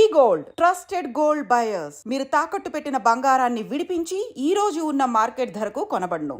V gold trusted gold buyers మీరు తాకట్టు పెట్టిన బంగారాన్ని విడిపించి ఈ రోజు ఉన్న మార్కెట్ ధరకు కొనబడను.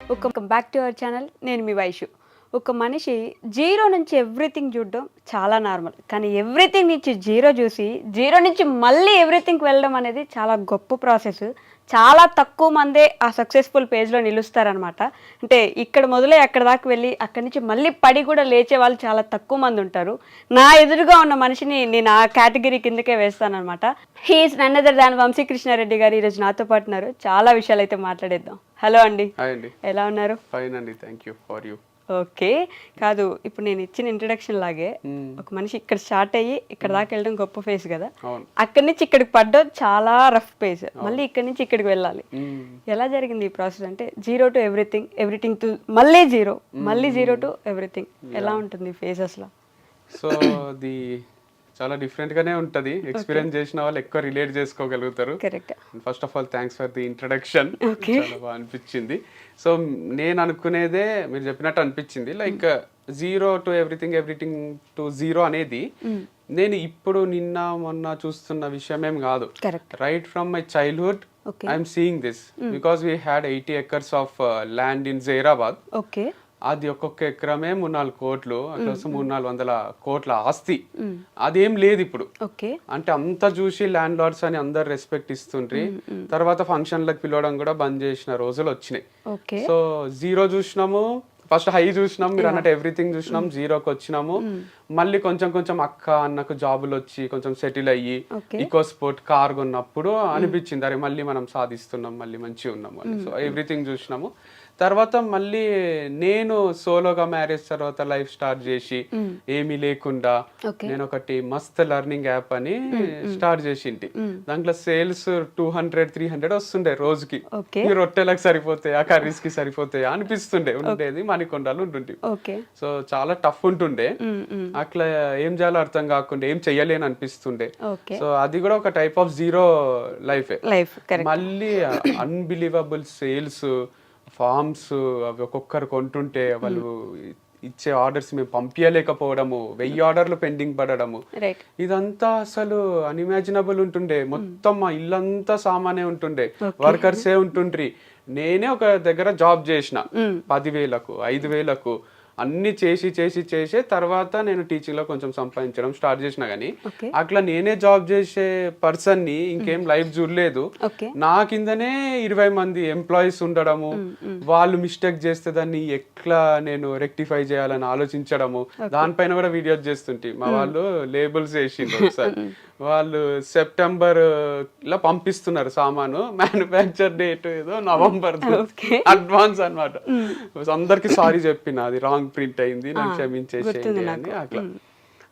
Welcome back to our channel నేను మీ వైషు. ఒక మనిషి జీరో నుంచి ఎవ్రీథింగ్ చూడడం చాలా నార్మల్. కానీ ఎవ్రీథింగ్ నుంచి జీరో చూసి జీరో నుంచి మళ్ళీ ఎవ్రీథింగ్ వెళ్ళడం అనేది చాలా గొప్ప ప్రాసెస్. చాలా తక్కువ మందే ఆ సక్సెస్ఫుల్ పేజ్లో నిలుస్తారనమాట అంటే ఇక్కడ మొదలై అక్కడ దాకా వెళ్ళి అక్కడి నుంచి మళ్ళీ పడి కూడా లేచే వాళ్ళు చాలా తక్కువ మంది ఉంటారు. నా ఎదురుగా ఉన్న మనిషిని నేను ఆ కేటగిరీ కిందకే వేస్తానమాట he is none other than Vamshikrishnareddy garu ఈరోజు నాతో పాటు ఉన్నారు. చాలా విషయాలు అయితే మాట్లాడేద్దాం. హలో అండి. ఎలా ఉన్నారు? ఫైన్ అండి. Thank you for you okay. కాదు ఇప్పుడు నేను ఇచ్చిన ఇంట్రడక్షన్ లాగే ఒక మనిషి ఇక్కడ స్టార్ట్ అయ్యి ఇక్కడ దాకా వెళ్ళడం గొప్ప ఫేస్ కదా. అక్కడి నుంచి ఇక్కడికి పడ్డం చాలా రఫ్ పేస్ మళ్ళీ ఇక్కడి నుంచి ఇక్కడికి వెళ్ళాలి. ఎలా జరిగింది ఈ ప్రాసెస్ అంటే zero to everything everything to మళ్ళీ జీరో మళ్ళీ జీరో టు ఎవ్రీథింగ్ ఎలా ఉంటుంది ఫేస్ అసలు సో అది చాలా డిఫరెంట్ గానే ఉంటది. ఎక్స్పీరియన్స్ చేసిన వాళ్ళు ఎక్కువ రిలేట్ చేసుకోగలుగుతారు. First of all thanks for the introduction చాలా బాగా అనిపించింది. సో నేను అనుకునేదే మీరు చెప్పినట్టు అనిపించింది. Like zero to everything everything to zero అనేది నేను ఇప్పుడు నిన్న మొన్న చూస్తున్న విషయమేం కాదు. Correct right from my childhood. I'm seeing this because we had eighty acres of land in Zaheerabad okay అది ఒక్కొక్క ఎకరమే మూడు నాలుగు కోట్లు అట్లా మూడు నాలుగు వందల కోట్ల ఆస్తి. అదేం లేదు ఇప్పుడు. అంటే అంతా చూసి ల్యాండ్ లార్డ్స్ అని అందరు రెస్పెక్ట్ ఇస్తుండ్రి. తర్వాత ఫంక్షన్లకు పిలవడం కూడా బంద్ చేసిన రోజులు వచ్చినాయి. సో జీరో చూసినాము. ఫస్ట్ హై చూసినాం మీరు అన్నట్టు ఎవ్రీథింగ్ చూసినాం జీరోకి వచ్చినాము. మళ్ళీ కొంచెం కొంచెం అక్క అన్నకు జాబులు వచ్చి కొంచెం సెటిల్ అయ్యి. ఈకో స్పోర్ట్ కార్ కొన్నప్పుడు అనిపించింది. అరే మళ్ళీ మనం సాధిస్తున్నాం మళ్ళీ మంచిగా ఉన్నాం అని. సో ఎవ్రీథింగ్ చూసినాము. తర్వాత మళ్ళీ నేను సోలోగా మ్యారేజ్ తర్వాత లైఫ్ స్టార్ట్ చేసి ఏమీ లేకుండా. నేను ఒకటి మస్త్ లెర్నింగ్ యాప్ అని స్టార్ట్ చేసింటి. దాంట్లో sales two hundred three hundred వస్తుండే రోజుకి. రొట్టెలకు సరిపోతాయా కర్రీస్కి సరిపోతాయా అనిపిస్తుండే ఉండేది మణికొండలు ఉంటుండే. సో చాలా టఫ్ ఉంటుండే. అట్లా ఏం చేయాలో అర్థం కాకుండా ఏం చెయ్యలేని అనిపిస్తుండే. సో అది కూడా ఒక టైప్ ఆఫ్ జీరో లైఫ్. మళ్ళీ అన్బిలీవబుల్ సేల్స్ ఫార్మ్స్ అవి ఒక్కొక్కరు కొంటుంటే వాళ్ళు ఇచ్చే ఆర్డర్స్ మేము పంపించలేకపోవడము వెయ్యి ఆర్డర్లు పెండింగ్ పడడము. ఇదంతా అసలు అన్ఇమాజినబుల్ ఉంటుండే. మొత్తం మా ఇల్లంతా సామానే ఉంటుండే. వర్కర్సే ఉంటుండ్రి. నేనే ఒక దగ్గర జాబ్ చేసిన. పదివేలకు ఐదు వేలకు. అన్ని చేసి చేసి చేసే తర్వాత నేను టీచింగ్లో కొంచెం సంపాదించడం స్టార్ట్ చేసిన గానీ ఓకే. అట్లా నేనే జాబ్ చేసే పర్సన్ని ఇంకేం లైఫ్ చూడలేదు. నా కిందనే ఇరవై మంది ఎంప్లాయీస్ ఉండడము వాళ్ళు మిస్టేక్ చేస్తే దాన్ని ఎట్లా నేను రెక్టిఫై చేయాలని ఆలోచించడము దానిపైన కూడా వీడియోస్ చేస్తుంటే. మా వాళ్ళు లేబుల్స్ వేసిండ్రు ఒకసారి. వాళ్ళు సెప్టెంబర్లో పంపిస్తున్నారు సామాను. మ్యానుఫ్యాక్చర్ డేట్ ఏదో నవంబర్. అడ్వాన్స్ అన్నమాట. అందరికి సారీ చెప్పిన అది రాంగ్ ప్రింట్ అయింది నాకు క్షమించేసేయండి అని అట్లా.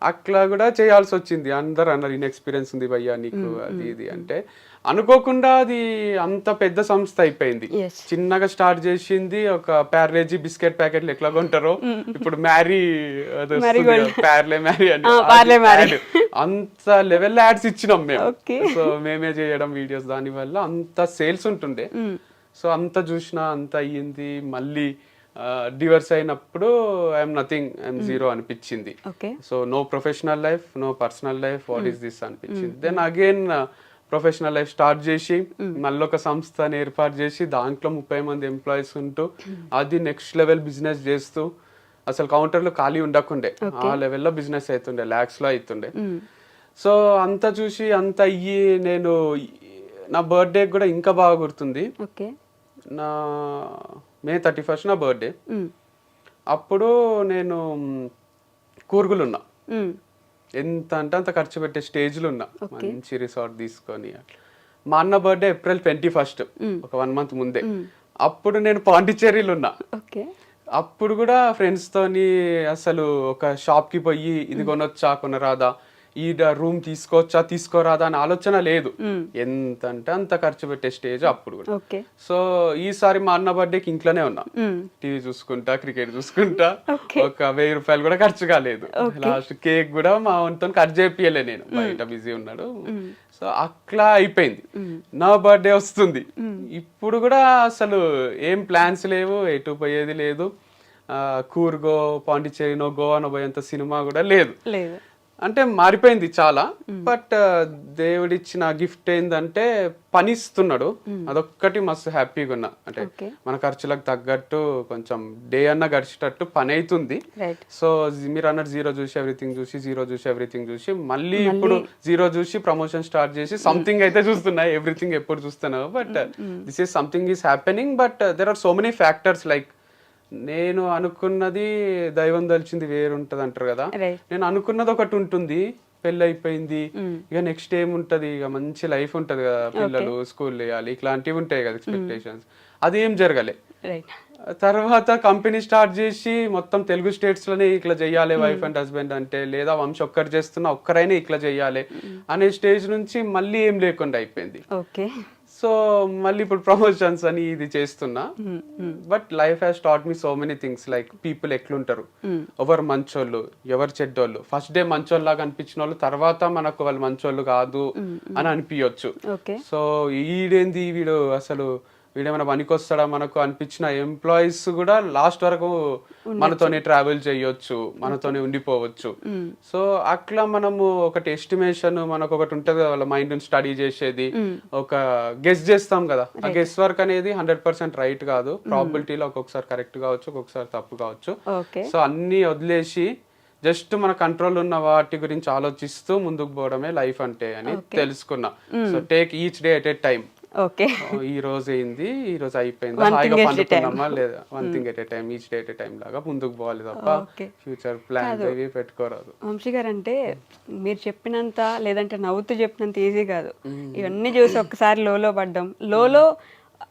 అట్లా కూడా చేయాల్సి వచ్చింది. అందరు అన్నారు ఇన్ ఎక్స్పీరియన్స్ ఉంది భయ్యా నీకు అది ఇది అంటే అనుకోకుండా అది అంత పెద్ద సంస్థ అయిపోయింది. చిన్నగా స్టార్ట్ చేసింది ఒక ప్యారేజీ బిస్కెట్ ప్యాకెట్లు ఎట్లా కొంటారో. ఇప్పుడు మ్యారీ ప్యార్లే మ్యారీ అని. అంత లెవెల్ యాడ్స్ ఇచ్చినాం మేము. సో మేమే చేయడం వీడియోస్ దాని వల్ల అంత సేల్స్ ఉంటుండే. సో అంత చూసినా అంత అయ్యింది. మళ్ళీ డివర్స్ అయినప్పుడు ఐఎమ్ నథింగ్ ఐఎమ్ జీరో అనిపించింది. So no professional life no personal life what is this అనిపించింది. Then again professional life start చేసి మళ్ళీ ఒక సంస్థని ఏర్పాటు చేసి దాంట్లో ముప్పై మంది ఎంప్లాయీస్ ఉంటూ అది నెక్స్ట్ లెవెల్ బిజినెస్ చేస్తూ అసలు కౌంటర్లు ఖాళీ ఉండకుండే. ఆ లెవెల్లో బిజినెస్ అవుతుండే ల్యాక్స్లో అవుతుండే సో అంత చూసి అంత అయ్యి నేను నా బర్త్డే కూడా ఇంకా బాగా గుర్తుంది. నా మే థర్టీ ఫస్ట్ నా బర్త్డే అప్పుడు నేను మ్, కూర్గులు ఉన్నా ఎంత అంటే అంత ఖర్చు పెట్టే స్టేజ్లో ఉన్నా. మంచి రిసార్ట్ తీసుకొని అట్లా. మా అన్న బర్త్డే ఏప్రిల్ ట్వంటీ ఫస్ట్ ఒక వన్ మంత్ ముందే. అప్పుడు నేను పాండిచ్చేరిలో ఉన్నా. అప్పుడు కూడా ఫ్రెండ్స్ తోని అసలు ఒక షాప్కి పోయి ఇది కొనొచ్చా కొనరాదా ఈ రూమ్ తీసుకోవచ్చా తీసుకోరాదా అని ఆలోచన లేదు. ఎంత అంటే అంత ఖర్చు పెట్టే స్టేజ్ అప్పుడు కూడా. సో ఈసారి మా అన్న బర్త్డేకి ఇంట్లోనే ఉన్నా. టీవీ చూసుకుంటా క్రికెట్ చూసుకుంటా. ఒక వెయ్యి రూపాయలు కూడా ఖర్చు కాలేదు. లాస్ట్ కేక్ కూడా మా వంతో కట్ చేపియలే నేను. బయట బిజీ ఉన్నాడు. సో అట్లా అయిపోయింది. నా బర్త్డే వస్తుంది. ఇప్పుడు కూడా అసలు ఏం ప్లాన్స్ లేవు. ఎటు పోయేది లేదు. కూర్గో పాండిచ్చేరినో గోవానో పోయేంత సినిమా కూడా లేదు. లేదు. అంటే మారిపోయింది చాలా బట్ దేవుడిచ్చిన గిఫ్ట్ ఏంటంటే పని ఇస్తున్నాడు అదొక్కటి మస్తు హ్యాపీగా ఉన్నా. అంటే. మన ఖర్చులకు తగ్గట్టు కొంచెం డే అన్న గడిచేటట్టు పని అవుతుంది సో మీరు అన్నట్టు జీరో చూసి ఎవ్రీథింగ్ చూసి జీరో చూసి ఎవ్రీథింగ్ చూసి మళ్ళీ ఇప్పుడు జీరో చూసి ప్రమోషన్ స్టార్ట్ చేసి సంథింగ్ అయితే చూస్తున్నా ఎవ్రీథింగ్ ఎప్పుడు చూస్తున్నావు. But this is something is happening but there are so many factors like నేను అనుకున్నది దైవం దలిచింది వేరు ఉంటది అంటారు కదా. నేను అనుకున్నది ఒకటి ఉంటుంది పెళ్ళి అయిపోయింది. ఇక నెక్స్ట్ ఏముంటది? ఇక మంచి లైఫ్ ఉంటది కదా పిల్లలు స్కూల్ వేయాలి ఇట్లాంటివి ఉంటాయి కదా ఎక్స్పెక్టేషన్స్ అది ఏం జరగలే. తర్వాత కంపెనీ స్టార్ట్ చేసి మొత్తం తెలుగు స్టేట్స్లోనే ఇట్లా చెయ్యాలి వైఫ్ అండ్ హస్బెండ్ అంటే లేదా వంశ ఒక్కరు చేస్తున్నా ఒక్కరైనా ఇట్లా చెయ్యాలి అనే స్టేజ్ నుంచి మళ్ళీ ఏం లేకుండా అయిపోయింది. సో మళ్ళీ ఇప్పుడు ప్రమోషన్స్ అని ఇది చేస్తున్నా. But life has taught me so many things like people ఎట్లుంటారు? ఎవరు మంచోళ్ళు ఎవరు చెడ్డోళ్ళు? ఫస్ట్ డే మంచోళ్ళు లాగా అనిపించిన వాళ్ళు తర్వాత మనకు వాళ్ళు మంచోళ్ళు కాదు అని అనిపించవచ్చు సో ఈడేంది వీడు అసలు వీడేమైనా పనికొస్తాడా మనకు అనిపించిన ఎంప్లాయీస్ కూడా లాస్ట్ వరకు మనతోనే ట్రావెల్ చేయొచ్చు మనతోనే ఉండిపోవచ్చు. సో అట్లా మనము ఒకటి ఎస్టిమేషన్ మనకు ఒకటి ఉంటుంది కదా వాళ్ళ మైండ్ స్టడీ చేసేది. ఒక గెస్ చేస్తాం కదా. ఆ గెస్ వర్క్ అనేది హండ్రెడ్ పర్సెంట్ రైట్ కాదు. ప్రాబిలిటీలో ఒక్కొక్కసారి కరెక్ట్ కావచ్చు ఒక్కొక్కసారి తప్పు కావచ్చు. సో అన్ని వదిలేసి జస్ట్ మన కంట్రోల్ ఉన్న వాటి గురించి ఆలోచిస్తూ ముందుకు పోవడమే లైఫ్ అంటే అని తెలుసుకున్నా. So take each day at a time okay. ఈ రోజు అయింది ఈ రోజు అయిపోయింది. హాయిగా. పండుకున్నామా? లేదా one thing at a time each day at a time లాగా ముందుకు పోవాలి తప్ప. ఫ్యూచర్ ప్లాన్ ఇవి పెట్టుకోరాదు. వంశీ గారు అంటే మీరు చెప్పినంత లేదంటే నవ్వుతూ చెప్పినంత ఈజీ కాదు. ఇవన్నీ చూసి ఒక్కసారి లోలో పడ్డం. లోలో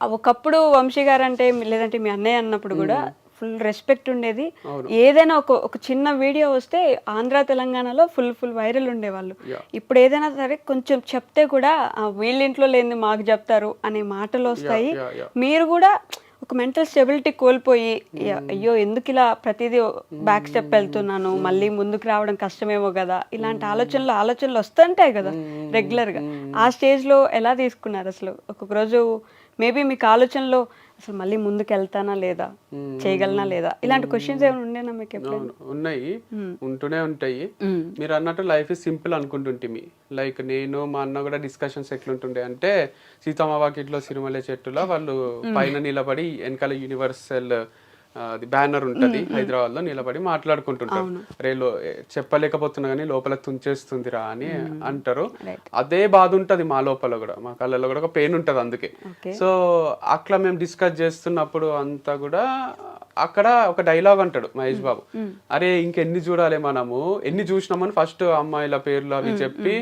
ఒకప్పుడు వంశీ గారు అంటే లేదంటే మీ అన్నయ్య అన్నప్పుడు కూడా ఫుల్ రెస్పెక్ట్ ఉండేది. ఏదైనా ఒక ఒక చిన్న వీడియో వస్తే ఆంధ్ర తెలంగాణలో ఫుల్ ఫుల్ వైరల్ ఉండేవాళ్ళు. ఇప్పుడు ఏదైనా సరే కొంచెం చెప్తే కూడా "ఆ, వీళ్ళ ఇంట్లో లేనిది మాకు చెప్తారు అనే మాటలు వస్తాయి. మీరు కూడా ఒక మెంటల్ స్టెబిలిటీ కోల్పోయి "అయ్య- ఎందుకు ఇలా ప్రతిదీ బ్యాక్ స్టెప్ వెళ్తున్నాను? మళ్ళీ ముందుకు రావడం కష్టమేమో కదా? ఇలాంటి ఆలోచనలు ఆలోచనలు వస్తుంటాయి కదా రెగ్యులర్గా. ఆ స్టేజ్లో ఎలా తీసుకున్నారు అసలు? ఒక్కొక్క రోజు మేబీ మీకు ఆలోచనలో అసలు మళ్ళీ ముందుకు వెళ్తానా లేదా చేయగలనా లేదా? ఇలాంటి క్వశ్చన్స్ ఏమైనా ఉండేనా మీకు ఎప్పుడైనా? అవును, ఉన్నాయి. ఉంటూనే ఉంటాయి. మీరు అన్నట్టు లైఫ్ ఇస్ సింపుల్ అనుకుంటుంటిమి లైక్ నేను మా అన్న కూడా డిస్కషన్స్ ఎట్లుంటుండే అంటే సీతమ్మ వాకిట్లో సిరిమల్లె చెట్టులో వాళ్ళు పైన నిలబడి వెనకాల యూనివర్సల్ అది బ్యానర్ ఉంటది హైదరాబాద్లో నిలబడి మాట్లాడుకుంటుంటారు. రేలో చెప్పలేకపోతున్నా కానీ లోపల తుంచేస్తుందిరా అని అంటారు. అదే బాధ ఉంటది మా లోపల కూడా మా కళ్ళలో కూడా ఒక పెయిన్ ఉంటది అందుకే. సో అట్లా మేము డిస్కస్ చేస్తున్నప్పుడు అంతా కూడా అక్కడ ఒక డైలాగ్ అంటాడు మహేష్ బాబు. అరే ఇంకెన్ని చూడాలి మనము ఎన్ని చూసినామని ఫస్ట్ అమ్మాయిల పేర్లు అవి చెప్పి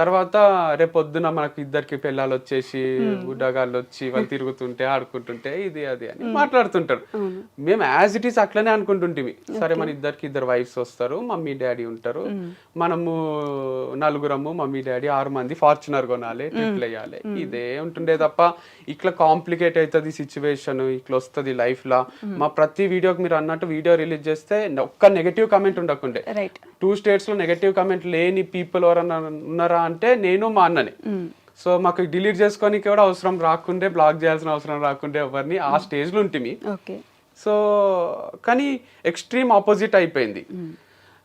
తర్వాత రేపు పొద్దున మనకు ఇద్దరికి పిల్లలు వచ్చేసి గుడ్డగాళ్ళు వచ్చి వాళ్ళు తిరుగుతుంటే ఆడుకుంటుంటే ఇది అది అని మాట్లాడుతుంటారు. మేము యాజ్ ఇట్ ఈస్ అట్లనే అనుకుంటుంటిమి. సరే మన ఇద్దరికి ఇద్దరు వైఫ్స్ వస్తారు మమ్మీ డాడీ ఉంటారు. మనము నలుగురము మమ్మీ డాడీ ఆరు మంది ఫార్చునర్ కొనాలి ట్రిప్లు వేయాలి. ఇదే ఉంటుండే తప్ప ఇట్లా కాంప్లికేట్ అవుతుంది సిచ్యువేషన్ ఇట్లా వస్తుంది లైఫ్ లా. మా ప్రతి వీడియోకి మీరు అన్నట్టు వీడియో రిలీజ్ చేస్తే ఒక్క నెగటివ్ కమెంట్ ఉండకుండే. టూ స్టేట్స్లో నెగటివ్ కమెంట్ లేని పీపుల్ ఎవరన్నా ఉన్నారా అంటే నేను మా అన్నని. సో మాకు డిలీట్ చేసుకోనికి కూడా అవసరం రాకుండే బ్లాక్ చేయాల్సిన అవసరం రాకుండే ఎవరిని ఆ స్టేజ్లో ఉంటుంది సో కానీ ఎక్స్ట్రీమ్ ఆపోజిట్ అయిపోయింది.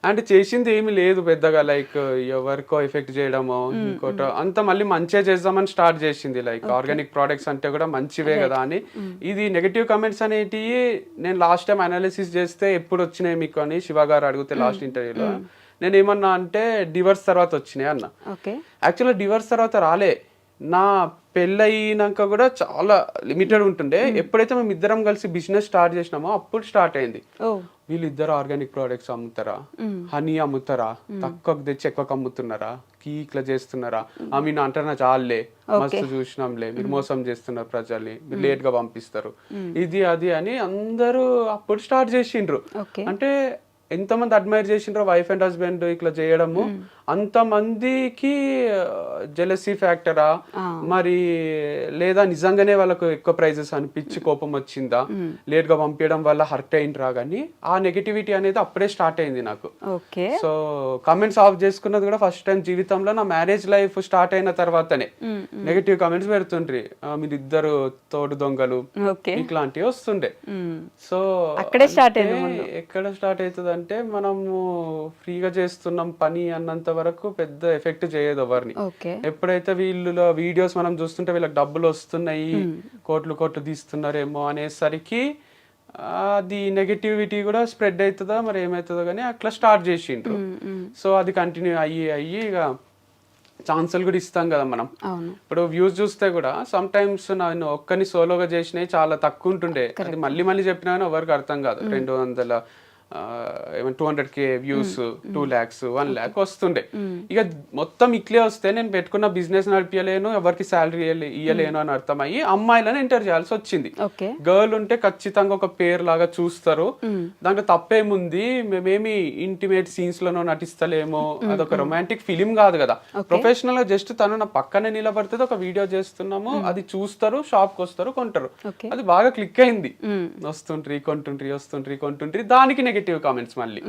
అంటే చేసింది ఏమీ లేదు పెద్దగా లైక్ ఎవరికో ఎఫెక్ట్ చేయడమో ఇంకోటో అంత మళ్ళీ మంచిగా చేద్దామని స్టార్ట్ చేసింది లైక్ ఆర్గానిక్ ప్రోడక్ట్స్ అంటే కూడా మంచివే కదా అని. ఇది నెగటివ్ కమెంట్స్ అనేటివి నేను లాస్ట్ టైం అనాలిసిస్ చేస్తే ఎప్పుడు వచ్చినాయి మీకు అని శివ గారు అడిగితే లాస్ట్ ఇంటర్వ్యూలో. నేను ఏమన్నా అంటే డివర్స్ తర్వాత వచ్చినాయి అన్న. ఓకే. యాక్చువల్గా డివర్స్ తర్వాత రాలే. నా పెళ్ళయినాక కూడా చాలా లిమిటెడ్ ఉంటుండే. ఎప్పుడైతే మేము ఇద్దరం కలిసి బిజినెస్ స్టార్ట్ చేసినామో అప్పుడు స్టార్ట్ అయింది. వీళ్ళిద్దరు ఆర్గానిక్ ప్రోడక్ట్స్ అమ్ముతారా? హనీ అమ్ముతారా? తక్కువకు తెచ్చి ఎక్కువకు అమ్ముతున్నారా కీ ఇట్లా చేస్తున్నారా? ఆ మీరు అంటారా చాలే. మస్తు చూసినాంలే. మీరు మోసం చేస్తున్నారు ప్రజల్ని. మీరు లేట్గా పంపిస్తారు. ఇది అది అని అందరూ అప్పుడు స్టార్ట్ చేసిండ్రు. అంటే ఎంతమంది అడ్మైర్ చేసిండ్రో వైఫ్ అండ్ హస్బెండ్ ఇట్లా చేయడము. అంతమందికి జెలసీ ఫ్యాక్టరా మరి లేదా నిజంగానే వాళ్ళకు ఎక్కువ ప్రైజెస్ అనిపించి కోపం వచ్చిందా? లేట్గా పంపించడం వల్ల హర్ట్ అయిందిరా కానీ ఆ నెగిటివిటీ అనేది అప్పుడే స్టార్ట్ అయింది నాకు. సో కమెంట్స్ ఆఫ్ చేసుకున్నది కూడా ఫస్ట్ టైం జీవితంలో నా మ్యారేజ్ లైఫ్ స్టార్ట్ అయిన తర్వాతనే. నెగిటివ్ కమెంట్స్ పెడుతుండ్రి. ఆ, మీరిద్దరు తోడు దొంగలు ఇట్లాంటివి వస్తుండే. సో అక్కడే అంటే ఎక్కడ స్టార్ట్ అవుతుంది అంటే మనము ఫ్రీగా చేస్తున్నాం పని అన్నంత వరకు పెద్ద ఎఫెక్ట్ చేయదు ఎవరిని. ఎప్పుడైతే వీళ్ళలో వీడియోస్ మనం చూస్తుంటే వీళ్ళకి డబ్బులు వస్తున్నాయి కోట్లు కోట్లు తీస్తున్నారేమో అనేసరికి అది నెగటివిటీ కూడా స్ప్రెడ్ అవుతుందా మరి ఏమవుతుందో కానీ అట్లా స్టార్ట్ చేసిండ్రు. సో అది కంటిన్యూ అయ్యి అయ్యి ఇక ఛాన్సులు కూడా ఇస్తాం కదా మనం. ఇప్పుడు వ్యూస్ చూస్తే కూడా సమ్ టైమ్స్ నేను ఒక్కని సోలోగా చేసినవి చాలా తక్కువ ఉంటుండే. అది మళ్ళీ మళ్ళీ చెప్పినా కానీ ఎవరికి అర్థం కాదు. రెండు వందల two hundred K views two lakhs one lakh వస్తుండే. ఇక మొత్తం ఇట్లే వస్తే నేను పెట్టుకున్న బిజినెస్ నడిపించలేను ఎవరికి శాలరీ ఇవ్వలేను అని అర్థమయ్యి అమ్మాయిలను ఎంటర్ చేయాల్సి వచ్చింది. గర్ల్ ఉంటే ఖచ్చితంగా ఒక పేరు లాగా చూస్తారు దాంట్లో తప్పేముంది? మేమేమి ఇంటిమేట్ సీన్స్ లోనో నటిస్తలేమో. అదొక రొమాంటిక్ ఫిలిం కాదు కదా. ప్రొఫెషనల్గా జస్ట్ తను నా పక్కనే నిలబడితే ఒక వీడియో చేస్తున్నాము. అది చూస్తారు షాప్కి వస్తారు కొంటారు. అది బాగా క్లిక్ అయింది. వస్తుంట్రి కొంటుండ్రి వస్తుండ్రి కొంటుండ్రి. దానికి నెగటివ్ కామెంట్స్ మళ్ళీ.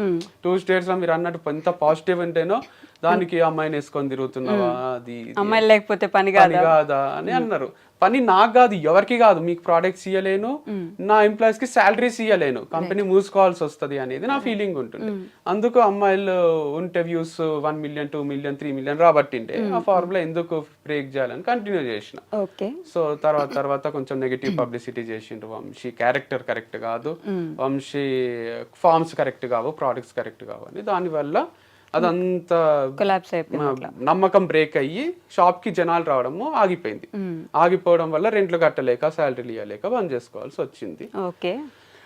టూ స్టేట్స్లో మీరు అన్నట్టు ఎంత పాజిటివ్ ఉంటేనో దానికి అమ్మాయిని వేసుకొని తిరుగుతున్నావా? అది ఇది. అమ్మాయిలు లేకపోతే పని కాదా? కాదా అని అన్నారు. పని నాకు కాదు ఎవరికి కాదు. మీకు ప్రోడక్ట్స్ ఇవ్వలేను నా ఎంప్లాయీస్కి శాలరీస్ ఇవ్వలేను కంపెనీ మూసుకోవాల్సి వస్తది అనేది నా ఫీలింగ్ ఉంటుంది. అందుకు అమ్మాయిలు ఉంటే views one million two million three million రాబట్టిండే ఆ ఫార్ములా ఎందుకు బ్రేక్ చేయాలని కంటిన్యూ చేసిన. ఓకే సో తర్వాత తర్వాత కొంచెం నెగిటివ్ పబ్లిసిటీ చేసిండ్రు వంశీ. క్యారెక్టర్ కరెక్ట్ కాదు. వంశీ ఫార్మ్స్ కరెక్ట్ కావు ప్రోడక్ట్స్ కరెక్ట్ కావు అని. దానివల్ల అదంతా అయిపోయింది నమ్మకం బ్రేక్ అయ్యి షాప్కి జనాలు రావడము ఆగిపోయింది. ఆగిపోవడం వల్ల రెంట్లు కట్టలేక శాలరీలు ఇవ్వలేక బంద్ చేసుకోవాల్సి వచ్చింది. ఓకే.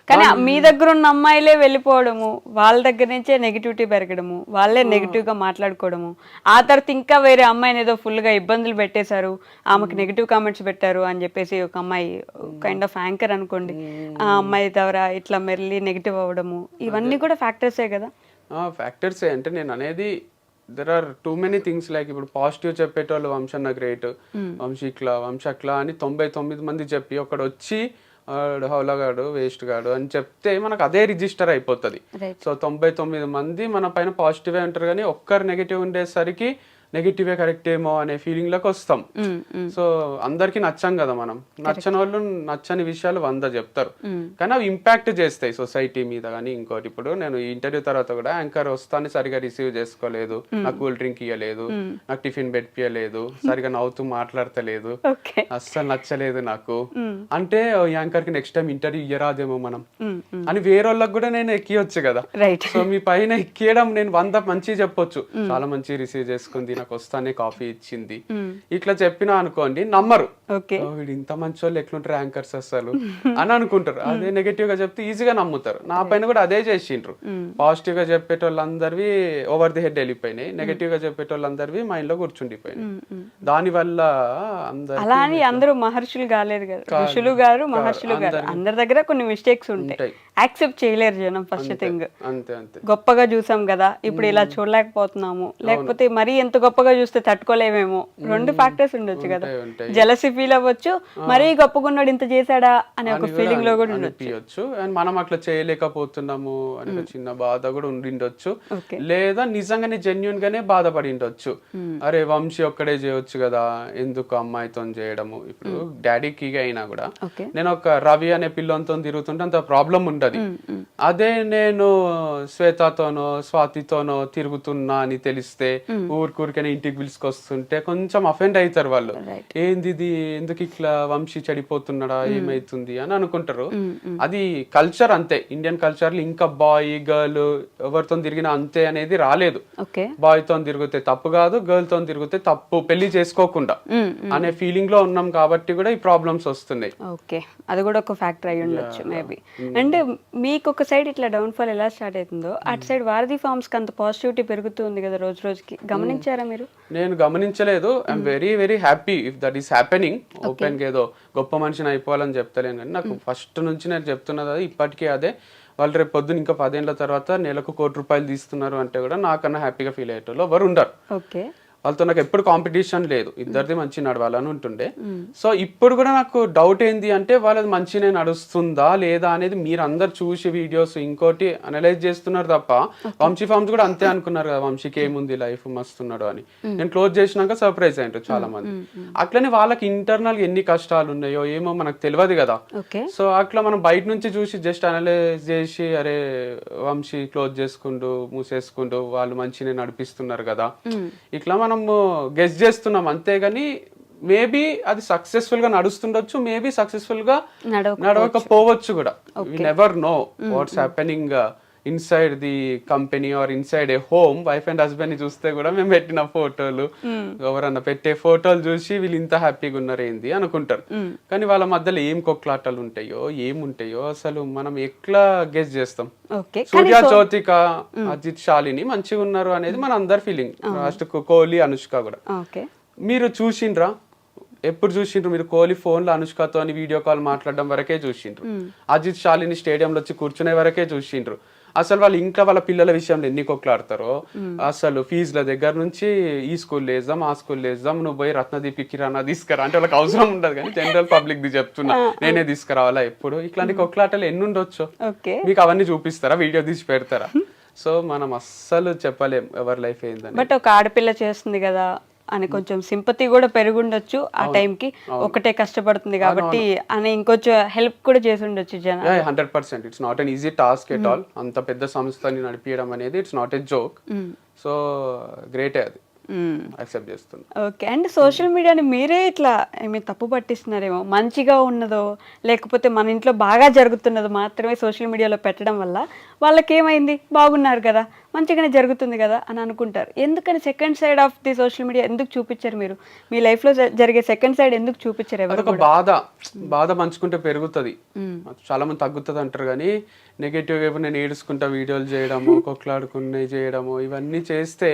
కానీ మీ దగ్గర ఉన్న అమ్మాయిలే వెళ్ళిపోవడము వాళ్ళ దగ్గర నుంచే నెగిటివిటీ పెరగడము వాళ్ళే నెగిటివ్గా మాట్లాడుకోవడము. ఆ తర్వాత ఇంకా వేరే అమ్మాయిని ఏదో ఫుల్గా ఇబ్బందులు పెట్టేశారు ఆమెకు నెగిటివ్ కామెంట్స్ పెట్టారు అని చెప్పేసి ఒక అమ్మాయి కైండ్ ఆఫ్ యాంకర్ అనుకోండి. ఆ అమ్మాయి ద్వారా ఇట్లా మెల్లి నెగిటివ్ అవ్వడము ఇవన్నీ కూడా ఫ్యాక్టర్సే కదా. ఫ్యాక్టర్స్ అంటే నేను అనేది there are too many things like ఇప్పుడు పాజిటివ్ చెప్పేటోళ్ళు వంశన్న గ్రేట్ వంశీ ఇట్లా వంశక్లా అని తొంభై తొమ్మిది మంది చెప్పి ఒకడు వచ్చి "ఆడు హౌలగాడు వేస్ట్ గాడు అని చెప్తే మనకు అదే రిజిస్టర్ అయిపోతుంది. సో తొంభై తొమ్మిది మంది మన పైన పాజిటివే ఉంటారు కానీ ఒక్కరు నెగిటివ్ ఉండేసరికి నెగిటివే కరెక్ట్ ఏమో అనే ఫీలింగ్లోకి వస్తాం. సో అందరికి నచ్చం కదా మనం. నచ్చని వాళ్ళు నచ్చని విషయాలు వంద చెప్తారు. కానీ అవి ఇంపాక్ట్ చేస్తాయి సొసైటీ మీద కానీ ఇంకోటి ఇప్పుడు నేను ఇంటర్వ్యూ తర్వాత కూడా యాంకర్ వస్తాను సరిగా రిసీవ్ చేసుకోలేదు. నాకు కూల్ డ్రింక్ ఇవ్వలేదు నాకు టిఫిన్ పెట్టియలేదు సరిగా నవ్వుతూ మాట్లాడతలేదు. అస్సలు నచ్చలేదు నాకు. అంటే యాంకర్కి నెక్స్ట్ టైం ఇంటర్వ్యూ ఇయ్యరాదేమో మనం. అని వేరే వాళ్ళకి కూడా నేను ఎక్కియొచ్చు కదా. సో మీ పైన ఎక్కియడం నేను వంద మంచి చెప్పొచ్చు. చాలా మంచి రిసీవ్ చేసుకుంది. నాకు వస్తానే కాఫీ ఇచ్చింది. ఇట్లా చెప్పినా అనుకోండి నమ్మరు. ఓకే. "ఓ, వీడు ఇంత మంచి వాళ్ళు ఎట్లుంటారు యాంకర్స్ అసలు? అని అనుకుంటారు. అదే నెగటివ్గా చెప్తే ఈజీగా నమ్ముతారు. నా పైన కూడా అదే చేసిండ్రు. పాజిటివ్గా చెప్పేటోళ్ళందరివి ఓవర్ ది హెడ్ వెళ్ళిపోయినాయి. నెగటివ్గా చెప్పేటోళ్ళందరివి మైండ్లో కూర్చుండిపోయినాయి. దాని వల్ల అందరు అలా అని అందరూ మహర్షులు కాలేదు కదా. ఋషులు గారు మహర్షులు గారు. అందరి దగ్గర కొన్ని మిస్టేక్స్ ఉంటాయి. ఉంటాయి. యాక్సెప్ట్ చేయలేరు జనం ఫస్ట్ థింగ్ అంతే అంతే. గొప్పగా చూసాం కదా. ఇప్పుడు ఇలా చూడలేకపోతున్నాము. లేకపోతే మరీ ఎంత గొప్పగా చూస్తే తట్టుకోలేమేమో. రెండు ఫ్యాక్టర్స్ ఉండొచ్చు కదా. జలసి ఫీల్ అవ్వచ్చు మరీ గొప్పగా ఉన్నాడు ఇంత చేశాడా అనే ఒక ఫీలింగ్లో కూడా ఉండొచ్చు. అండ్ మనం అట్లా చేయలేకపోతున్నాము అని చిన్న బాధ కూడా ఉండిండొచ్చు. లేదా నిజంగానే జెన్యున్ గానే బాధపడి ఉండొచ్చు అరే వంశీ ఒక్కడే చేయొచ్చు కదా ఎందుకు అమ్మాయితో చేయడము? ఇప్పుడు డాడీకి అయినా కూడా నేను ఒక రవి అనే పిల్లంతో తిరుగుతుంటే అంత ప్రాబ్లం ఉండదు. అదే నేను శ్వేతతోనో స్వాతితోనో తిరుగుతున్నా అని తెలిస్తే ఊరికూరికైనా ఇంటికి పిలుచుకొస్తుంటే కొంచెం అఫెండ్ అవుతారు వాళ్ళు. ఏంది ఇది? ఎందుకు ఇట్లా వంశీ చెడిపోతున్నాడా? ఏమైతుంది? అని అనుకుంటారు. అది కల్చర్ అంతే. ఇండియన్ కల్చర్ ఇంకా బాయ్ గర్ల్ ఎవరితో తిరిగినా అంతే అనేది రాలేదు. బాయ్తో తిరిగితే తప్పు కాదు గర్ల్తో తిరిగితే తప్పు పెళ్ళి చేసుకోకుండా అనే ఫీలింగ్లో ఉన్నాం కాబట్టి కూడా ఈ ప్రాబ్లమ్స్ వస్తున్నాయి. ఓకే అది కూడా ఒక ఫ్యాక్టర్ అయి ఉండొచ్చు మేబీ అండ్ మీకు ఒక సైడ్ ఇట్లా డౌన్ ఫాల్ ఎలా స్టార్ట్ అవుతుందో అటు సైడ్ వారధి ఫార్మ్స్కి అంత పాజిటివిటీ పెరుగుతుంది కదా రోజు రోజుకి. గమనించారా మీరు? నేను గమనించలేదు. I'm very very happy if that is happening ఓపెన్గా ఏదో గొప్ప మనిషిని అయిపోవాలని చెప్తలేను కానీ నాకు ఫస్ట్ నుంచి నేను చెప్తున్నది అది ఇప్పటికీ అదే. వాళ్ళు రేపు పొద్దున ఇంకా పదేళ్ళ తర్వాత నెలకు కోటి రూపాయలు తీస్తున్నారు అంటే కూడా నాకన్నా హ్యాపీగా ఫీల్ అయ్యేటోళ్ళు ఎవరు ఉండరు. ఓకే వాళ్ళతో నాకు ఎప్పుడు కాంపిటీషన్ లేదు. ఇద్దరిది మంచి నడవాలని ఉంటుండే. సో ఇప్పుడు కూడా నాకు డౌట్ ఏంది అంటే వాళ్ళది మంచిగా నడుస్తుందా లేదా అనేది మీరు అందరు చూసి వీడియోస్ ఇంకోటి అనలైజ్ చేస్తున్నారు తప్ప వంశీ ఫార్మ్స్ కూడా అంతే అనుకున్నారు కదా వంశీకి ఏముంది లైఫ్ మస్తున్నాడు అని. నేను క్లోజ్ చేసినాక సర్ప్రైజ్ అయ్యారు చాలా మంది అట్లనే వాళ్ళకి ఇంటర్నల్ ఎన్ని కష్టాలు ఉన్నాయో ఏమో మనకు తెలియదు కదా. సో అట్లా మనం బయట నుంచి చూసి జస్ట్ అనలైజ్ చేసి అరే వంశీ క్లోజ్ చేసుకుంటూ మూసేసుకుంటూ వాళ్ళు మంచిగా నడిపిస్తున్నారు కదా. ఇట్లా మనము గెస్ చేస్తున్నాం అంతేగాని మేబీ అది సక్సెస్ఫుల్గా నడుస్తుండొచ్చు మేబీ సక్సెస్ఫుల్గా నడవకపోవచ్చు. నడవకపోవచ్చు కూడా. Never know what's happening inside the company or inside a home wife and హస్బెండ్ని చూస్తే కూడా మేము పెట్టిన ఫోటోలు ఎవరన్నా పెట్టే ఫోటోలు చూసి వీళ్ళు ఇంత హ్యాపీగా ఉన్నారు ఏంది అనుకుంటారు. కానీ వాళ్ళ మధ్యలో ఏం కొట్లాటలు ఉంటాయో ఏముంటాయో అసలు మనం ఎట్లా గెస్ చేస్తాం? సూర్య జ్యోతిక అజిత్ శాలిని మంచిగా ఉన్నారు అనేది మన అందరి ఫీలింగ్ లాస్ట్ కోహ్లీ అనుష్క కూడా. మీరు చూసిండ్రా? ఎప్పుడు చూసిండ్రు మీరు కోహ్లీ ఫోన్లో అనుష్కతో వీడియో కాల్ మాట్లాడడం వరకే చూసిండ్రు. అజిత్ శాలిని స్టేడియంలో వచ్చి కూర్చునే వరకే చూసిండ్రు. అసలు వాళ్ళ ఇంట్లో వాళ్ళ పిల్లల విషయంలో ఎన్ని కొట్లాడతారో? అసలు ఫీజుల దగ్గర నుంచి ఈ స్కూల్ వేద్దాం ఆ స్కూల్ వేద్దాం నువ్వు పోయి రత్నదీప్కి కిరాణా తీసుకురా అంటే వాళ్ళకి అవసరం ఉండదు కానీ జనరల్ పబ్లిక్ ది చెప్తున్నా. నేనే తీసుకురావాలా ఎప్పుడు? ఇట్లాంటి కొట్లాటలు ఎన్ని ఉండొచ్చు? మీకు అవన్నీ చూపిస్తారా? వీడియో తీసి పెడతారా? సో మనం అస్సలు చెప్పలేం ఎవరి లైఫ్ ఏందని బట్ ఒక ఆడపిల్ల చేస్తుంది కదా అని కొంచెం సింపతి కూడా పెరుగుండొచ్చు ఆ టైంకి ఒకటే కష్టపడుతుంది కాబట్టి అని ఇంకొంచెం హెల్ప్ కూడా చేసి ఉండొచ్చు జన hundred percent it's not an easy task at all అంత పెద్ద సంస్థని నడిపించడం అనేది it's not a joke so గ్రేటే అది. యాక్సెప్ట్ చేస్తున్నా. ఓకే అండ్ సోషల్ మీడియాని మీరే ఇట్లా ఏమి తప్పు పట్టిస్తున్నారేమో? మంచిగా ఉన్నదో లేకపోతే మన ఇంట్లో బాగా జరుగుతున్నదో మాత్రమే సోషల్ మీడియాలో పెట్టడం వల్ల వాళ్ళకి ఏమైంది బాగున్నారు కదా. మంచిగానే జరుగుతుంది కదా అని అనుకుంటారు. ఎందుకని second side of the social media ఎందుకు చూపించారు మీరు? మీ లైఫ్లో జరిగే సెకండ్ సైడ్ ఎందుకు చూపించారు ఎవరు బాధ. బాధ పంచుకుంటే పెరుగుతుంది. చాలా మంది తగ్గుతుంది అంటారు కానీ నెగటివ్గా నేను ఏడుచుకుంటా వీడియోలు చేయడము కొట్లాడుకునే చేయడము ఇవన్నీ చేస్తే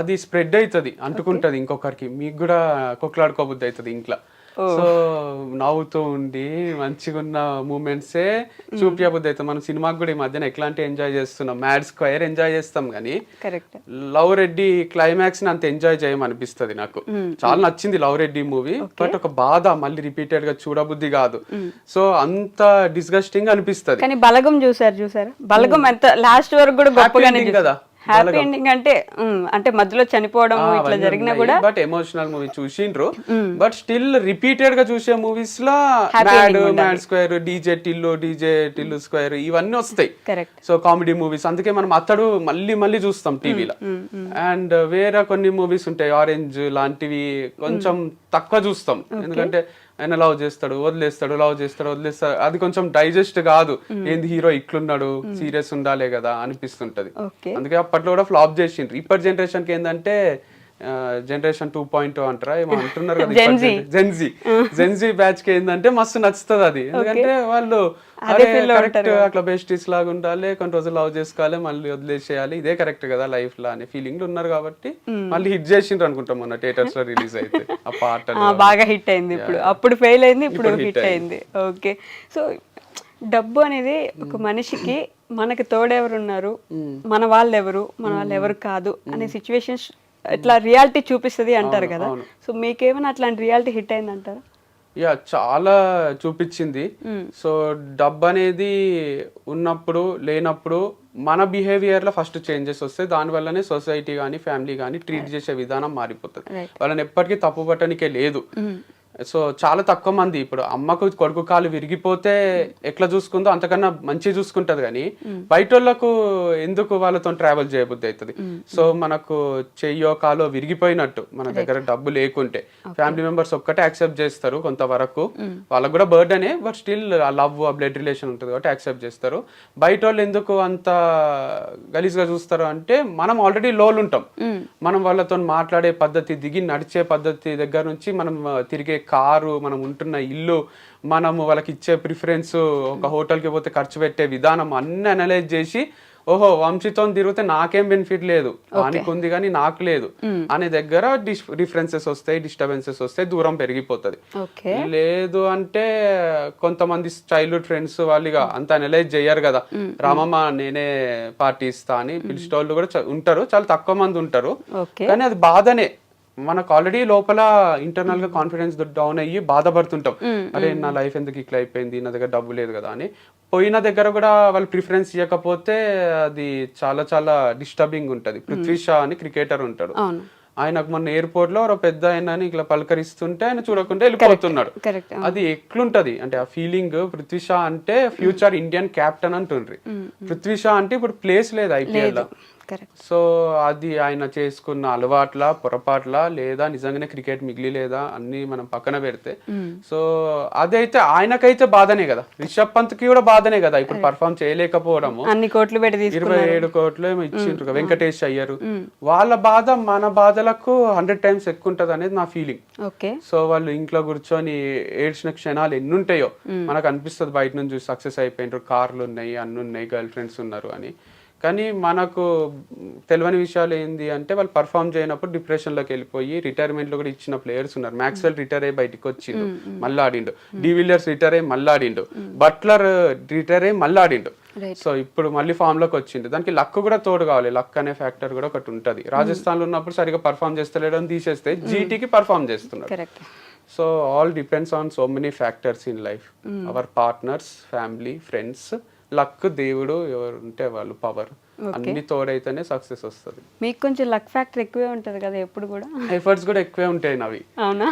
అది స్ప్రెడ్ అవుతుంది అంటుకుంటది ఇంకొకరికి. మీకు కూడా కొట్లాడుకోబుద్ది అవుతుంది ఇంట్లో. సో నవ్వుతూ ఉండి మంచిగా ఉన్న మూమెంట్సే చూపించబుద్ది అవుతుంది మనం సినిమాకి కూడా ఈ మధ్యన ఎట్లాంటి ఎంజాయ్ చేస్తున్నాం? మ్యాడ్ స్క్వైర్ ఎంజాయ్ చేస్తాం కానీ లవ్ రెడ్డి క్లైమాక్స్ని అంత ఎంజాయ్ చేయమనిపిస్తుంది నాకు. చాలా నచ్చింది లవ్ రెడ్డి మూవీ బట్ ఒక బాధ మళ్ళీ రిపీటెడ్గా చూడబుద్ధి కాదు. సో అంత డిస్గస్టింగ్ అనిపిస్తుంది. కానీ బలగం చూసారు చూసారు? బలగం ఎంత లాస్ట్ వరకు కూడా గొప్పగానే కదా, హ్యాపీ ఎండింగ్ అంటే అంటే మధ్యలో చనిపోవడం ఇట్లా జరిగినా కూడా బట్ ఎమోషనల్ మూవీ చూసిండ్రు. బట్ స్టిల్ రిపీటెడ్గా చూసే మూవీస్లో mad. Mad square DJ Tillu DJ Tillu square ఇవన్నీ వస్తాయి. సో కామెడీ మూవీస్ అందుకే మనం అతడు మళ్ళీ మళ్ళీ చూస్తాం టీవీలో. అండ్ వేరే కొన్ని మూవీస్ ఉంటాయి. ఆరెంజ్ లాంటివి కొంచెం తక్కువ చూస్తాం. ఎందుకంటే ఆయన లవ్ చేస్తాడు వదిలేస్తాడు లవ్ చేస్తాడు వదిలేస్తాడు. అది కొంచెం డైజెస్ట్ కాదు. ఏంది హీరో ఇట్లున్నాడు? సీరియస్ ఉండాలే కదా అనిపిస్తుంటది. అందుకే అప్పట్లో కూడా ఫ్లాప్ చేసిండ్రు. ఇప్పటి జనరేషన్కి ఏంటంటే జనరేషన్ టూ పాయింట్ అంటారా? ఏమో అంటున్నారు కదా. జెన్జీ జెన్జీ బ్యాచ్కి ఏంటంటే మస్తు నచ్చుతుంది అది. ఎందుకంటే వాళ్ళు అట్లా బెస్టీస్ లాగా ఉండాలి కొన్ని రోజులు లవ్ చేసుకోవాలి మళ్ళీ వదిలేసేయాలి. ఇదే కరెక్ట్ కదా లైఫ్లో అనే ఫీలింగ్ ఉన్నారు కాబట్టి మళ్ళీ హిట్ చేసిండ్రు అనుకుంటాం మొన్న థియేటర్స్లో రిలీజ్ అయితే ఆ పాటలు. ఆ, బాగా హిట్ అయింది ఇప్పుడు. అప్పుడు ఫెయిల్ అయింది ఇప్పుడు హిట్ అయింది. ఓకే సో డబ్బు అనేది ఒక మనిషికి మనకి తోడెవరు ఉన్నారు మన వాళ్ళు ఎవరు మన వాళ్ళు ఎవరు కాదు? అనే సిచ్యువేషన్స్ ఇట్లా రియాలిటీ చూపిస్తుంది అంటారు కదా. సో మీకేమైనా అట్లాంటి రియాలిటీ హిట్ అయింది అంటారా యా చాలా చూపించింది. సో డబ్బు అనేది ఉన్నప్పుడు లేనప్పుడు మన బిహేవియర్లో ఫస్ట్ చేంజెస్ వస్తాయి దాని వల్లనే సొసైటీ కానీ ఫ్యామిలీ కానీ ట్రీట్ చేసే విధానం మారిపోతుంది. వాళ్ళని ఎప్పటికీ తప్పు పట్టడానికే లేదు సో చాలా తక్కువ మంది. ఇప్పుడు అమ్మకు కొడుకు కాలు విరిగిపోతే ఎట్లా చూసుకుందో అంతకన్నా మంచి చూసుకుంటది కానీ బయట వాళ్ళకు ఎందుకు వాళ్ళతో ట్రావెల్ చేయబుద్ధి అవుతుంది సో మనకు చెయ్యో కాలో విరిగిపోయినట్టు మన దగ్గర డబ్బు లేకుంటే. ఫ్యామిలీ మెంబర్స్ ఒక్కటే యాక్సెప్ట్ చేస్తారు కొంతవరకు. వాళ్ళకు కూడా బర్డనే బట్ స్టిల్ ఆ లవ్ ఆ బ్లడ్ రిలేషన్ ఉంటుంది కాబట్టి యాక్సెప్ట్ చేస్తారు. బయట వాళ్ళు ఎందుకు అంత గలీజ్గా చూస్తారు అంటే మనం ఆల్రెడీ లోలు ఉంటాం మనం వాళ్ళతో మాట్లాడే పద్ధతి దిగి నడిచే పద్ధతి దగ్గర నుంచి మనం తిరిగే కారు మనం ఉంటున్న ఇల్లు మనము వాళ్ళకి ఇచ్చే ప్రిఫరెన్స్ ఒక హోటల్కి పోతే ఖర్చు పెట్టే విధానం అన్ని అనలైజ్ చేసి ఓహో వంశీతో తిరిగితే నాకేం బెనిఫిట్ లేదు. వానికి ఉంది కానీ నాకు లేదు. అనే దగ్గర డిఫరెన్సెస్ వస్తాయి డిస్టర్బెన్సెస్ వస్తాయి దూరం పెరిగిపోతుంది. లేదు అంటే కొంతమంది చైల్డ్హుడ్ ఫ్రెండ్స్ వాళ్ళు ఇక అంత అనలైజ్ చెయ్యరు కదా. రామమ్మ నేనే పార్టీ ఇస్తా అని పిలిచేటోళ్ళు కూడా చ- ఉంటారు. చాలా తక్కువ మంది ఉంటారు. కానీ అది బాధనే. మనకు ఆల్రెడీ లోపల ఇంటర్నల్గా కాన్ఫిడెన్స్ డౌన్ అయ్యి బాధపడుతుంటాం. అరే నా లైఫ్ ఎందుకు ఇట్లా అయిపోయింది? నా దగ్గర డబ్బు లేదు కదా అని. పోయిన దగ్గర కూడా వాళ్ళు ప్రిఫరెన్స్ ఇవ్వకపోతే అది చాలా చాలా డిస్టర్బింగ్ ఉంటది. పృథ్వీ షా అని క్రికెటర్ ఉంటాడు. ఆయనకు మొన్న ఎయిర్పోర్ట్లో పెద్ద ఆయన ఇట్లా పలకరిస్తుంటే ఆయన చూడకుండా వెళ్ళిపోతున్నాడు. అది ఎట్లుంటది? అంటే ఆ ఫీలింగ్ పృథ్వీ షా అంటే ఫ్యూచర్ ఇండియన్ కెప్టెన్ అంటుండ్రి. పృథ్వీ షా అంటే ఇప్పుడు ప్లేస్ లేదు ఐపీఎల్లో. సో అది ఆయన చేసుకున్న అలవాట్ల పొరపాట్ల లేదా నిజంగానే క్రికెట్ మిగిలి లేదా అన్ని మనం పక్కన పెడితే. సో అదైతే ఆయనకైతే బాధనే కదా. రిషబ్ పంత్కి కూడా బాధనే కదా ఇప్పుడు పర్ఫామ్ చేయలేకపోవడము. అన్ని కోట్లు పెట్టి ఇరవై ఏడు కోట్లు ఏమో ఇచ్చిండ్రు కదా, వెంకటేష్ అయ్యారు. వాళ్ళ బాధ మన బాధలకు హండ్రెడ్ టైమ్స్ ఎక్కువ ఉంటది అనేది నా ఫీలింగ్ ఓకే సో వాళ్ళు ఇంట్లో కూర్చొని ఏడ్చిన క్షణాలు ఎన్ని ఉంటాయో మనకు అనిపిస్తుంది బయట నుంచి సక్సెస్ అయిపోయినారు కార్లు ఉన్నాయి అన్ని ఉన్నాయి గర్ల్ ఫ్రెండ్స్ ఉన్నారు అని. కానీ మనకు తెలియని విషయాలు ఏంది అంటే వాళ్ళు పర్ఫామ్ చేయనప్పుడు డిప్రెషన్లోకి వెళ్ళిపోయి రిటైర్మెంట్లో కూడా ఇచ్చిన ప్లేయర్స్ ఉన్నారు. మ్యాక్స్వెల్ రిటైర్ అయ్యి బయటికి వచ్చిండు. మళ్ళీ ఆడిండు. డివిలియర్స్ రిటైర్ అయ్యి మళ్ళీ ఆడిండు. బట్లర్ రిటైర్ అయ్యి మళ్ళీ ఆడిండు. సో ఇప్పుడు మళ్ళీ ఫామ్లోకి వచ్చింది దానికి లక్ కూడా తోడు కావాలి. లక్ అనే ఫ్యాక్టర్ కూడా ఒకటి ఉంటది. రాజస్థాన్లో ఉన్నప్పుడు సరిగా పర్ఫామ్ చేస్తలేడు అని తీసేస్తే జీటీకి పర్ఫామ్ చేస్తున్నాడు. Correct so all depends on so many factors in life our partners family friends luck దేవుడు ఎవరు ఉంటే వాళ్ళు పవర్ అన్ని తోడైతేనే సక్సెస్ వస్తుంది. మీకు కొంచెం లక్ ఫ్యాక్టర్ ఎక్కువే ఉంటుంది కదా ఎప్పుడు కూడా? ఎఫర్ట్స్ కూడా ఎక్కువే ఉంటాయి నవి. అవునా?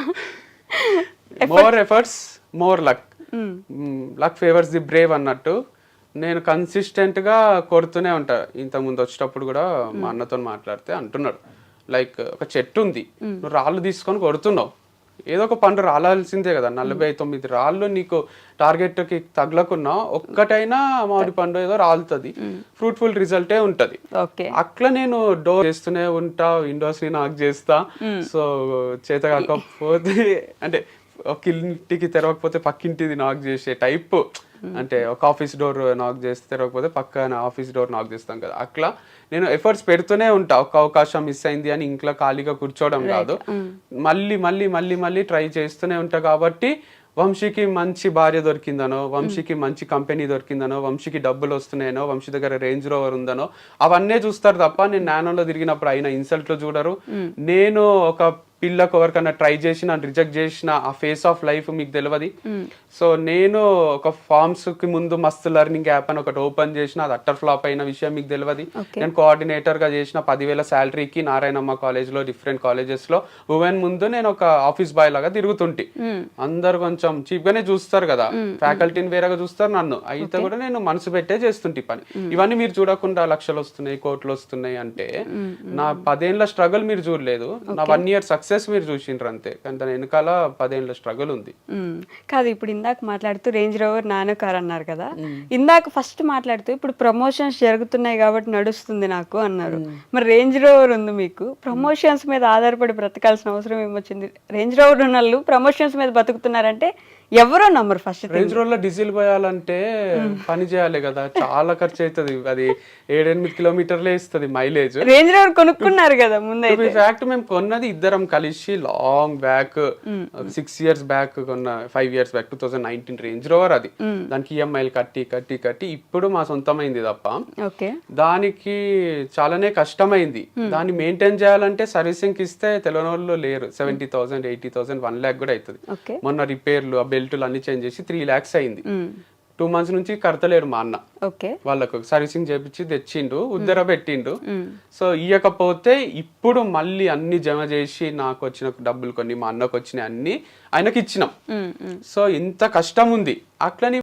More efforts more luck luck favours the brave అన్నట్టు నేను కన్సిస్టెంట్గా కొడుతూనే ఉంటా. ఇంత ముందు వచ్చేటప్పుడు కూడా మా అన్నతో మాట్లాడితే అంటున్నాడు. లైక్ ఒక చెట్టు ఉంది. నువ్వు రాళ్ళు తీసుకొని కొడుతున్నావు. ఏదో ఒక పండు రాలాల్సిందే కదా. నలభై తొమ్మిది రాళ్ళు నీకు టార్గెట్కి తగలకున్నా ఒక్కటైనా మామిడి పండు ఏదో రాలుతుంది. ఫ్రూట్ఫుల్ రిజల్టే ఉంటది. అట్లా నేను డోర్ చేస్తూనే ఉంటా విండోస్ని నాకు చేస్తా. సో చేత కాకపోతే అంటే ఒక ఇంటికి తెరవకపోతే పక్కింటిది నాక్ చేసే టైప్. అంటే ఒక ఆఫీస్ డోర్ నాక్ చేస్తే తెరవకపోతే పక్కన ఆఫీస్ డోర్ నాక్ చేస్తాం కదా. అట్లా నేను ఎఫర్ట్స్ పెడుతూనే ఉంటా. ఒక అవకాశం మిస్ అయింది అని ఇంట్లో ఖాళీగా కూర్చోవడం కాదు. మళ్ళీ మళ్ళీ మళ్ళీ మళ్ళీ ట్రై చేస్తూనే ఉంటా కాబట్టి వంశీకి మంచి భార్య దొరికిందనో వంశీకి మంచి కంపెనీ దొరికిందనో వంశీకి డబ్బులు వస్తున్నాయనో వంశీ దగ్గర రేంజ్ రోవర్ ఉందనో అవన్నీ చూస్తారు తప్ప నేను నానోలో తిరిగినప్పుడు అయిన ఇన్సల్ట్లో చూడరు. నేను ఒక పిల్లకు ఎవరికన్నా ట్రై చేసిన రిజెక్ట్ చేసిన ఆ ఫేస్ ఆఫ్ లైఫ్ మీకు తెలియదు సో నేను ఒక ఫార్మ్స్కి ముందు మస్తు లెర్నింగ్ యాప్ అని ఒకటి ఓపెన్ చేసిన అది అట్టర్ ఫ్లాప్ అయిన విషయం మీకు తెలియదు నేను కోఆర్డినేటర్గా చేసిన పదివేల శాలరీకి నారాయణమ్మ కాలేజ్లో డిఫరెంట్ కాలేజెస్లో ఉమెన్ ముందు నేను ఒక ఆఫీస్ బాయ్ లాగా తిరుగుతుంటి. అందరు కొంచెం చీప్ గానే చూస్తారు కదా. ఫ్యాకల్టీని వేరేగా చూస్తారు నన్ను. అయితే కూడా నేను మనసు పెట్టే చేస్తుంటి పని. ఇవన్నీ మీరు చూడకుండా లక్షలు వస్తున్నాయి కోట్లు వస్తున్నాయి అంటే నా పదేళ్ళ స్ట్రగుల్ మీరు చూడలేదు. నా వన్ ఇయర్ సక్సెస్ మీరు చూసిండ్రు అంతే. కానీ దాని వెనకాల పదేళ్ళ స్ట్రగుల్ ఉంది. కాదు ఇప్పుడు ఇందాక మాట్లాడుతూ రేంజ్ రోవర్ నానో కార్ అన్నారు కదా. ఇందాక ఫస్ట్ మాట్లాడుతూ ఇప్పుడు ప్రమోషన్స్ జరుగుతున్నాయి కాబట్టి నడుస్తుంది నాకు అన్నారు. మరి రేంజ్ రోవర్ ఉంది మీకు. ప్రమోషన్స్ మీద ఆధారపడి బ్రతకాల్సిన అవసరం ఏమొచ్చింది? రేంజ్ రోవర్ ఉన్న వాళ్ళు ప్రమోషన్స్ మీద బతుకుతున్నారంటే ఎవరో నమ్మరు ఫస్ట్ రేంజ్ రోడ్లో డీజిల్ పోయాలంటే పని చేయాలి కదా చాలా ఖర్చు అవుతుంది అది ఏడెనిమిది కిలోమీటర్లే ఇస్తుంది మైలేజ్ రేంజ్ రోవర్ కొనుక్కున్నారు కదా ముందైతే. ఫ్యాక్ట్ మేము కొన్నది ఇద్దరం కలిసి long back six years back కొన్న five years back two thousand nineteen range rover అది. దానికి ఈఎంఐలు కట్టి కట్టి కట్టి ఇప్పుడు మా సొంతమైంది తప్ప ఓకే దానికి చాలానే కష్టమైంది. దాన్ని మెయింటైన్ చేయాలంటే సర్వీసింగ్ ఇస్తే వాళ్ళు లేరు. Seventy thousand eighty thousand one lakh కూడా అవుతుంది మొన్న రిపేర్లు బెల్ట్లు అన్ని చేంజ్ చేసి త్రీ ల్యాక్స్ అయింది. టూ మంత్స్ నుంచి కడతలేడు మా అన్న. వాళ్ళకు సర్వీసింగ్ చేపించి తెచ్చిండు ఉద్దర పెట్టిండు. సో ఇయ్యకపోతే ఇప్పుడు మళ్ళీ అన్ని జమ చేసి నాకు వచ్చిన డబ్బులు కొన్ని మా అన్నకు వచ్చిన అన్ని ఆయనకి ఇచ్చినాం. సో ఇంత కష్టం ఉంది. అట్లని